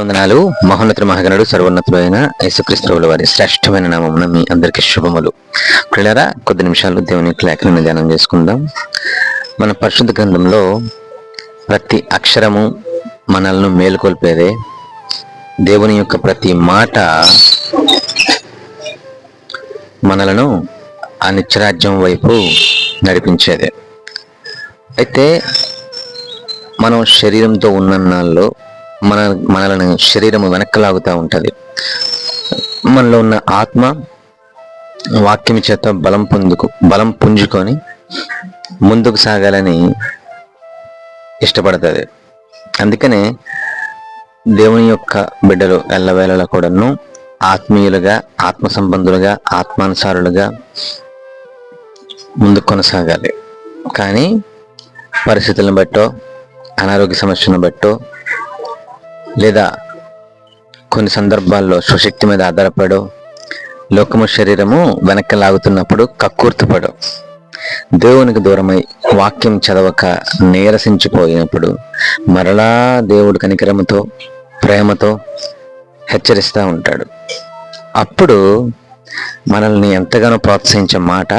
వందనాలు. మహోన్నతుడు మహాగణుడు సర్వోన్నతుడైన యేసుక్రీస్తువుల వారి శ్రేష్టమైన నామమున మీ అందరికీ శుభములు. పిల్లరా కొద్ది నిమిషాలు దేవుని లేఖను ధ్యానం చేసుకుందాం. మన పరిశుద్ధ గ్రంథంలో ప్రతి అక్షరము మనల్ని మేలుకొల్పేదే. దేవుని యొక్క ప్రతి మాట మనలను ఆ నిత్యరాజ్యం వైపు నడిపించేదే. అయితే మనం శరీరంతో ఉన్న నాళ్ళు మన మనలను శరీరము వెనక్కి లాగుతూ ఉంటుంది. మనలో ఉన్న ఆత్మ వాక్యం చేత బలం పొందుకు బలం పుంజుకొని ముందుకు సాగాలని ఇష్టపడుతుంది. అందుకనే దేవుని యొక్క బిడ్డలు ఎల్లవేళలా కూడాను ఆత్మీయులుగా ఆత్మ సంబంధులుగా ఆత్మానుసారులుగా ముందుకు కొనసాగాలి. కానీ పరిస్థితులను బట్టో అనారోగ్య సమస్యను బట్టో లేదా కొన్ని సందర్భాల్లో స్వశక్తి మీద ఆధారపడో లోకము శరీరము వెనక్కి లాగుతున్నప్పుడు కక్కుర్తిపడు దేవునికి దూరమై వాక్యం చదవక నీరసించిపోయినప్పుడు మరలా దేవుడు కనికరముతో ప్రేమతో హెచ్చరిస్తూ ఉంటాడు. అప్పుడు మనల్ని ఎంతగానో ప్రోత్సహించే మాట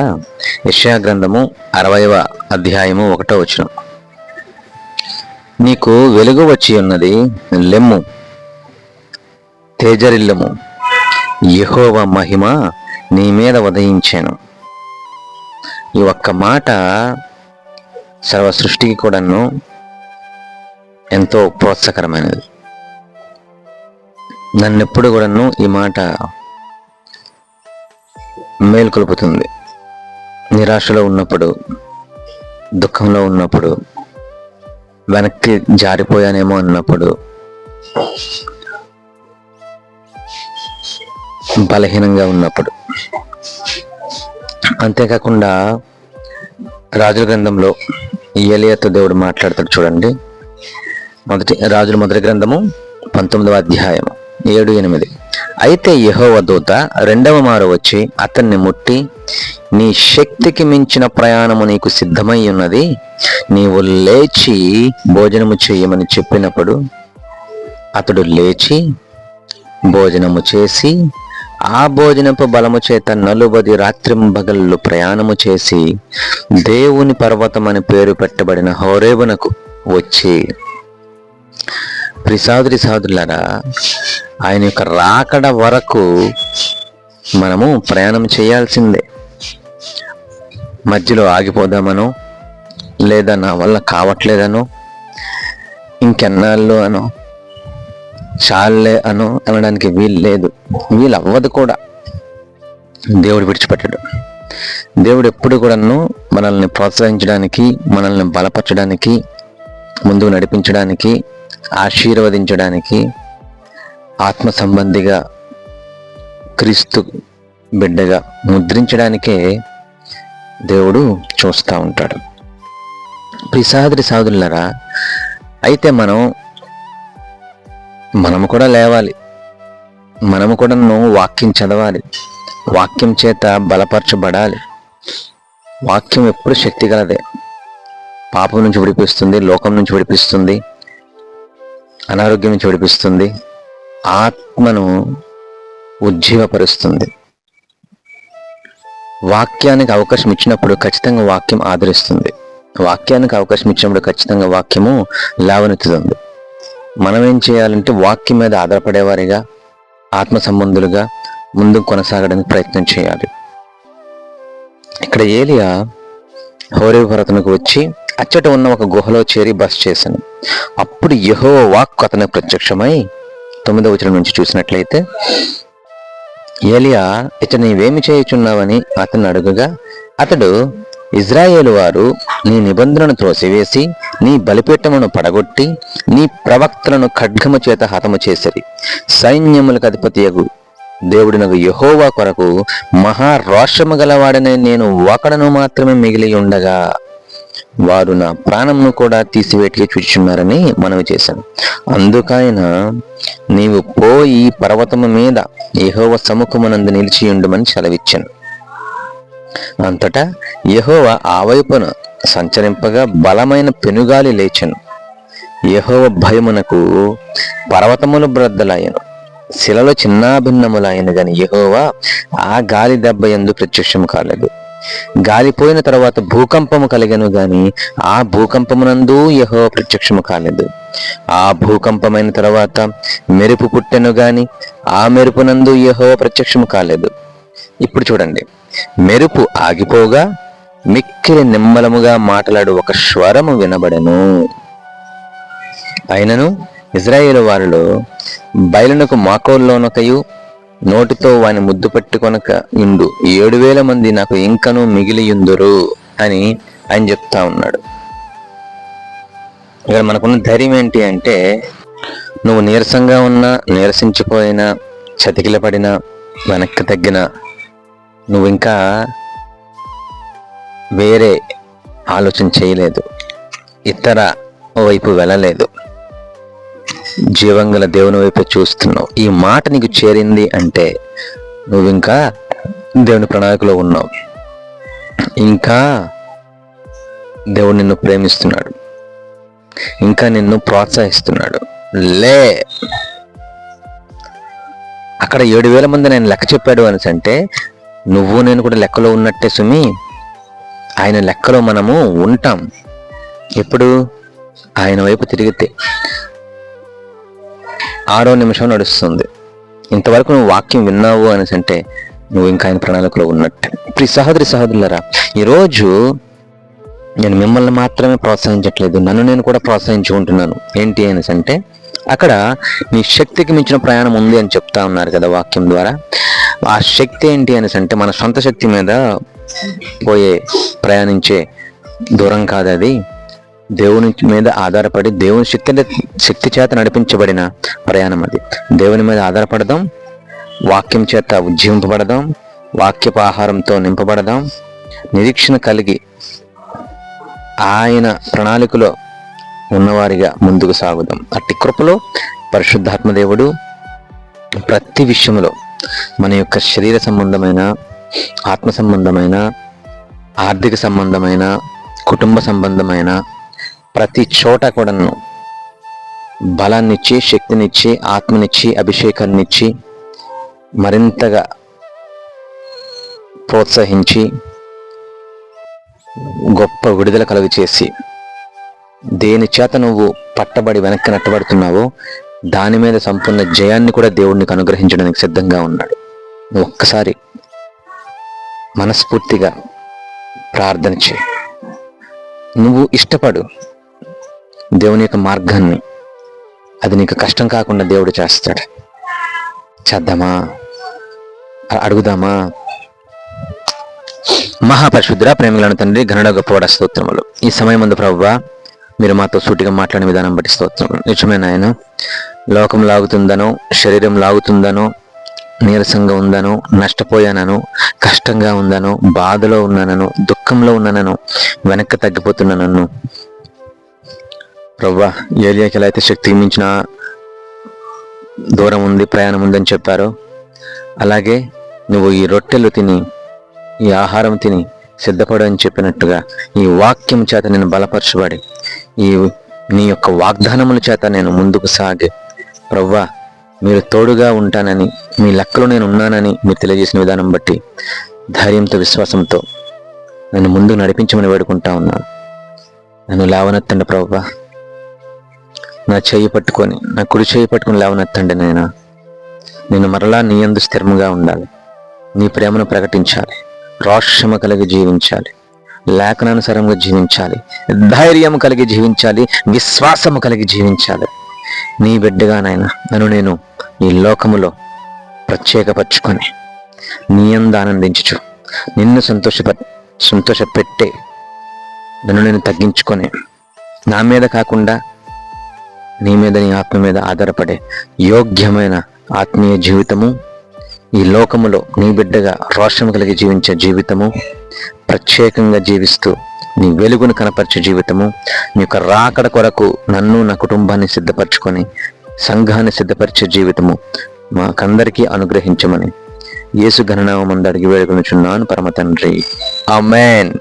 యశాగ్రంథము గ్రంథము అరవైవ అధ్యాయము ఒకటో వచనం. నీకు వెలుగు వచ్చి ఉన్నది లెమ్ము తేజరిల్లము. యహోవ మహిమ నీ మీద ఉదయించాను. ఈ ఒక్క మాట సర్వ సృష్టికి కూడాను ఎంతో ప్రోత్సాహకరమైనది. నన్నెప్పుడు కూడాను ఈ మాట మేల్కొల్పుతుంది. నిరాశలో ఉన్నప్పుడు దుఃఖంలో ఉన్నప్పుడు వెనక్కి జారిపోయానేమో అన్నప్పుడు బలహీనంగా ఉన్నప్పుడు. అంతేకాకుండా రాజుల గ్రంథంలో ఏలియాతో దేవుడు మాట్లాడతాడు చూడండి. మొదటి రాజుల మొదటి గ్రంథము పంతొమ్మిదవ అధ్యాయము ఏడు ఎనిమిది. అయితే యహోవ దూత రెండవ మారు వచ్చి అతన్ని ముట్టి నీ శక్తికి మించిన ప్రయాణము నీకు సిద్ధమై ఉన్నది నీవు లేచి భోజనము చేయమని చెప్పినప్పుడు అతడు లేచి భోజనము చేసి ఆ భోజనపు బలము చేత నలుబది రాత్రింబగళ్ళు ప్రయాణము చేసి దేవుని పర్వతం అని పేరు పెట్టబడిన హోరేవునకు వచ్చి ప్రిసాదురి సాదులారా ఆయన యొక్క రాకడ వరకు మనము ప్రయాణం చేయాల్సిందే. మధ్యలో ఆగిపోదామనో లేదా నా వల్ల కావట్లేదనో ఇంకెన్నాళ్ళు అనో చాలే అనో అనడానికి వీలు లేదు. వీలు అవ్వదు కూడా. దేవుడు విడిచిపెట్టడు. దేవుడు ఎప్పుడు కూడాను మనల్ని ప్రోత్సహించడానికి మనల్ని బలపరచడానికి ముందుకు నడిపించడానికి ఆశీర్వదించడానికి ఆత్మ సంబంధిగా క్రీస్తు బిడ్డగా ముద్రించడానికే దేవుడు చూస్తూ ఉంటాడు. ప్రిసాదరి సాధులరా అయితే మనం మనము కూడా లేవాలి. మనము కూడా వాక్యం చదవాలి. వాక్యం చేత బలపరచబడాలి. వాక్యం ఎప్పుడు శక్తి గలదే. పాపం నుంచి విడిపిస్తుంది లోకం నుంచి విడిపిస్తుంది. అనారోగ్యం నుంచి విడిపిస్తుంది. ఆత్మను ఉజ్జీవపరుస్తుంది. వాక్యానికి అవకాశం ఇచ్చినప్పుడు ఖచ్చితంగా వాక్యం ఆదరిస్తుంది. వాక్యానికి అవకాశం ఇచ్చినప్పుడు ఖచ్చితంగా వాక్యము లావనెత్తుతుంది. మనం ఏం చేయాలంటే వాక్యం మీద ఆధారపడేవారిగా ఆత్మ సంబంధులుగా ముందుకు కొనసాగడానికి ప్రయత్నం చేయాలి. ఇక్కడ ఏలియా హోరే పర్వతనకు వచ్చి అచ్చట ఉన్న ఒక గుహలో చేరి బస్ చేశాను అప్పుడు యహో వాక్ అతనికి ప్రత్యక్షమై తొమ్మిదవ వచనం నుంచి చూసినట్లయితే ఏలియా ఇతను నీవేమి చేయుచున్నావని అతను అడుగుగా అతడు ఇజ్రాయేలు వారు నీ నిబంధనను త్రోసివేసి నీ బలిపీఠమును పడగొట్టి నీ ప్రవక్తలను ఖడ్గము చేత హతము చేసిరి. సైన్యములకు అధిపతియగు దేవుడినగు యహోవా కొరకు మహారోషము గలవాడనే నేను ఒకడను మాత్రమే మిగిలి ఉండగా వారు నా ప్రాణంను కూడా తీసివేటికి చూచున్నారని మనవి చేశాను. అందుకైన నీవు పోయి పర్వతము మీద యహోవ సముఖమునందు నిలిచి ఉండమని సెలవిచ్చాను. అంతటా యహోవ ఆ వైపున సంచరింపగా బలమైన పెనుగాలి లేచను. యహోవ భయమునకు పర్వతములు బ్రద్దలాయను శిలలో చిన్నాభిన్నములాయను గాని యహోవ ఆ గాలి దెబ్బ ఎందు ప్రత్యక్షము కాలేదు. గాలిపోయిన తర్వాత భూకంపము కలిగను గాని ఆ భూకంపమునందు యహో ప్రత్యక్షము కాలేదు. ఆ భూకంపమైన తర్వాత మెరుపు పుట్టెను గాని ఆ మెరుపునందు యహో ప్రత్యక్షము కాలేదు. ఇప్పుడు చూడండి. మెరుపు ఆగిపోగా మిక్కిలి నిమ్మలముగా మాట్లాడు ఒక స్వరము వినబడెను. అయినను ఇజ్రాయేల్ వారిలో బయలునకు మాకోల్లోనొకయు నోటితో వాని ముద్దు పట్టుకొనక ఇండు ఏడు వేల మంది నాకు ఇంకనూ మిగిలియుందురు అని ఆయన చెప్తా ఉన్నాడు. ఇక్కడ మనకున్న ధైర్యం ఏంటి అంటే నువ్వు నీరసంగా ఉన్నా నీరసించిపోయినా చతికిలపడినా వెనక్కి తగ్గిన నువ్వు ఇంకా వేరే ఆలోచన చేయలేదు. ఇతర వైపు వెళ్ళలేదు. జీవంగల దేవుని వైపు చూస్తున్నావు. ఈ మాట నీకు చేరింది అంటే నువ్వు ఇంకా దేవుని ప్రణాళికలో ఉన్నావు. ఇంకా దేవుడు నిన్ను ప్రేమిస్తున్నాడు. ఇంకా నిన్ను ప్రోత్సహిస్తున్నాడు. లే! అక్కడ ఏడు వేల మంది నేను లెక్క చెప్పాడు అనేసి అంటే నువ్వు నేను కూడా లెక్కలో ఉన్నట్టే సుమి. ఆయన లెక్కలో మనము ఉంటాం. ఎప్పుడు? ఆయన వైపు తిరిగితే. ఆరో నిమిషం నడుస్తుంది. ఇంతవరకు నువ్వు వాక్యం విన్నావు అనేసి అంటే నువ్వు ఇంకా ఆయన ప్రణాళికలో ఉన్నట్టు. ఇప్పుడు ఈ సహోదరి సహోదరులరా ఈరోజు నేను మిమ్మల్ని మాత్రమే ప్రోత్సహించట్లేదు నన్ను నేను కూడా ప్రోత్సహించుకుంటున్నాను ఏంటి అనేసి అంటే అక్కడ నీ శక్తికి మించిన ప్రయాణం ఉంది అని చెప్తా ఉన్నారు కదా వాక్యం ద్వారా. ఆ శక్తి ఏంటి అనేసి అంటే మన సొంత శక్తి మీద పోయే ప్రయాణించే దూరం కాదు అది. దేవుని మీద ఆధారపడి దేవుని శక్తి శక్తి చేత నడిపించబడిన ప్రయాణం అది. దేవుని మీద ఆధారపడదాం వాక్యం చేత ఉజ్జీవింపబడదాం వాక్యపు ఆహారంతో నింపబడదాం నిరీక్షణ కలిగి ఆయన ప్రణాళికలో ఉన్నవారిగా ముందుకు సాగుదాం. అట్టి కృపలో పరిశుద్ధాత్మ దేవుడు ప్రతి విషయంలో మన యొక్క శరీర సంబంధమైన ఆత్మ సంబంధమైన ఆర్థిక సంబంధమైన కుటుంబ సంబంధమైన ప్రతి చోట కూడాను బలాన్నిచ్చి శక్తినిచ్చి ఆత్మనిచ్చి అభిషేకాన్నిచ్చి మరింతగా ప్రోత్సహించి గొప్ప విడుదల కలుగు చేసి దేని చేత నువ్వు పట్టబడి వెనక్కి నట్టబడుతున్నావో దాని మీద సంపూర్ణ జయాన్ని కూడా దేవుడికి అనుగ్రహించడానికి సిద్ధంగా ఉన్నాడు. నువ్వు ఒక్కసారి మనస్ఫూర్తిగా ప్రార్థన చేయి. నువ్వు ఇష్టపడు దేవుని యొక్క మార్గాన్ని. అది నీకు కష్టం కాకుండా దేవుడు చేస్తాడు. చేద్దామా? అడుగుదామా? మహాపరిశుద్ధ ప్రేమలను తండ్రి గనడ గొప్పవాడ స్తోత్రములు. ఈ సమయం ముందు ప్రభువా మీరు మాతో సూటిగా మాట్లాడిన విధానం బట్టి స్తోత్రములు. నిజమైన ఆయన లోకం లాగుతుందనో శరీరం లాగుతుందనో నీరసంగా ఉందనో నష్టపోయానను కష్టంగా ఉందనో బాధలో ఉన్నానను దుఃఖంలో ఉన్నానను వెనక్కి తగ్గిపోతున్నానను ప్రవ్వా ఏలియాకి ఎలా అయితే శక్తికి మించిన దూరం ఉంది ప్రయాణం ఉందని చెప్పారో అలాగే నువ్వు ఈ రొట్టెలు తిని ఈ ఆహారం తిని సిద్ధపడు అని చెప్పినట్టుగా ఈ వాక్యం చేత నేను బలపరచబడి ఈ నీ యొక్క వాగ్దానముల చేత నేను ముందుకు సాగి. ప్రవ్వా మీరు తోడుగా ఉంటానని మీ లెక్కలో నేను ఉన్నానని మీరు తెలియజేసిన విధానం బట్టి ధైర్యంతో విశ్వాసంతో నన్ను ముందుకు నడిపించమని వేడుకుంటా ఉన్నాను. నన్ను లేవనెత్తండి ప్రవ్వా నా చేయి పట్టుకొని నా కుడి చేయి పట్టుకొని లేవనెత్తండి నాయన. నేను మరలా నీ అందు స్థిరముగా ఉండాలి. నీ ప్రేమను ప్రకటించాలి. రోషము కలిగి జీవించాలి. లేఖనానుసారంగా జీవించాలి. ధైర్యం కలిగి జీవించాలి. విశ్వాసము కలిగి జీవించాలి. నీ బిడ్డగా నాయన నన్ను నేను ఈ లోకములో ప్రత్యేకపరచుకొని నీ అందు ఆనందించు నిన్ను సంతోషప సంతోషపెట్టే నన్ను నేను తగ్గించుకొని నా మీద కాకుండా నీ మీద నీ ఆత్మ మీద ఆధారపడే యోగ్యమైన ఆత్మీయ జీవితము ఈ లోకములో నీ బిడ్డగా రోషం కలిగి జీవించే జీవితము ప్రత్యేకంగా జీవిస్తూ నీ వెలుగును కనపరిచే జీవితము నీ యొక్క రాకడ కొరకు నన్ను నా కుటుంబాన్ని సిద్ధపరచుకొని సంఘాన్ని సిద్ధపరిచే జీవితము మాకందరికీ అనుగ్రహించమని యేసు గణనామందు అడిగి వేడుకొనుచున్నాను. పరమ తండ్రి. ఆ మేన్